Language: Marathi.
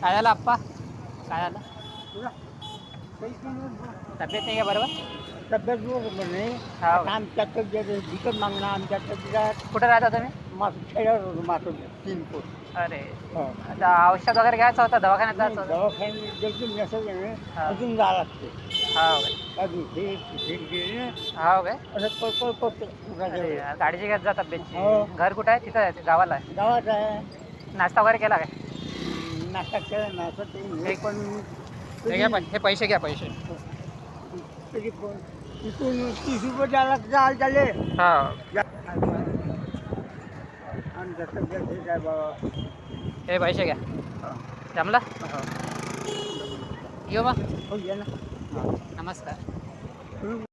काय झालं आप्पा? काय झालं तब्येत नाही का बरोबर? तब्येत बरोबर नाही. हा. आता आमच्यात जे विकत मागणं आमच्यात तिथं कुठे राहता तुम्ही? मासू खेड्यावर होतो मासू तीन फूट अरे. हो. आता औषध वगैरे घ्यायचं होतं दवाखान्यात जायचं होतं? दवाखान्यात गेलतो नसेल हा. अजून लागते. हो काय अजून हे हे गेले हो. काय असं पळ पळ पळतो अरे यार, काळजी घेत जा तब्येतची हो. घर कुठं आहे? तिथं आहे गावाला आहे. गावात आहे. नाश्ता वगैरे केला काय नाश्ता केला नाश्ता ते हे पण हे घ्या पण हे पैसे घ्या पैसे. तरी पण तीस रुपये द्यायला जायला झाले हा. आणि जसं काय बाबा. हे पैसे घ्या. जमलं? येऊ मग. हो ये ना. नमस्कार.